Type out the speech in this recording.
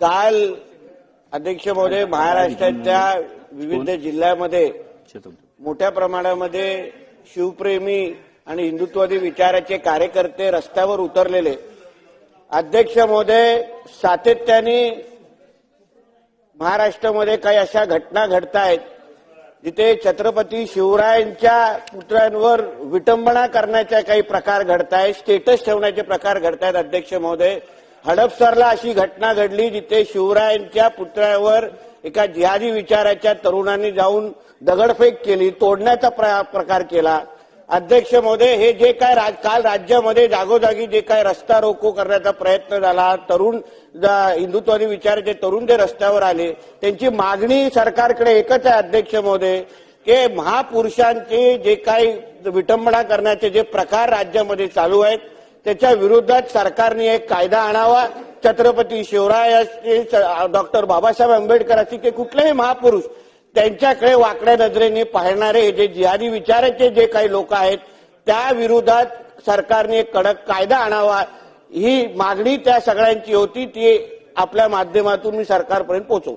काल अध्यक्ष महोदय महाराष्ट्राच्या विविध जिल्ह्यामध्ये मोठ्या प्रमाणामध्ये शिवप्रेमी आणि हिंदुत्ववादी विचाराचे कार्यकर्ते रस्त्यावर उतरलेले. अध्यक्ष महोदय सातत्याने महाराष्ट्रामध्ये काही अशा घटना घडत आहेत जिथे छत्रपती शिवरायांच्या पुतळ्यांवर विटंबना करण्याचे काही प्रकार घडत आहेत स्टेटस ठेवण्याचे प्रकार घडत आहेत अध्यक्ष महोदय. हडपसरला अशी घटना घडली जिथे शिवरायांच्या पुतळ्यावर एका जिहादी विचाराच्या तरुणांनी जाऊन दगडफेक केली तोडण्याचा प्र- प्रकार केला. अध्यक्ष महोदय हे जे काय राज- काल राज्यामध्ये जागोजागी जे काय रस्ता रोको करण्याचा प्रयत्न झाला तरुण हिंदुत्वानी हिंदुत्वादी विचाराचे तरुण जे रस्त्यावर आले त्यांची मागणी सरकारकडे एकच आहे अध्यक्ष महोदय की महापुरुषांचे जे काही विटंबना करण्याचे जे प्रकार राज्यामध्ये चालू आहेत त्याच्या विरोधात सरकारने एक कायदा आणावा. छत्रपती शिवरायाचे डॉक्टर बाबासाहेब आंबेडकर असतील की कुठलेही महापुरुष त्यांच्याकडे वाकड्या नजरेने पाहणारे जे जिहादी विचाराचे जे काही लोक आहेत त्या विरोधात सरकारने एक कडक कायदा आणावा. ही मागणी त्या सगळ्यांची होती ती आपल्या माध्यमातून मी सरकारपर्यंत पोहोचवतो.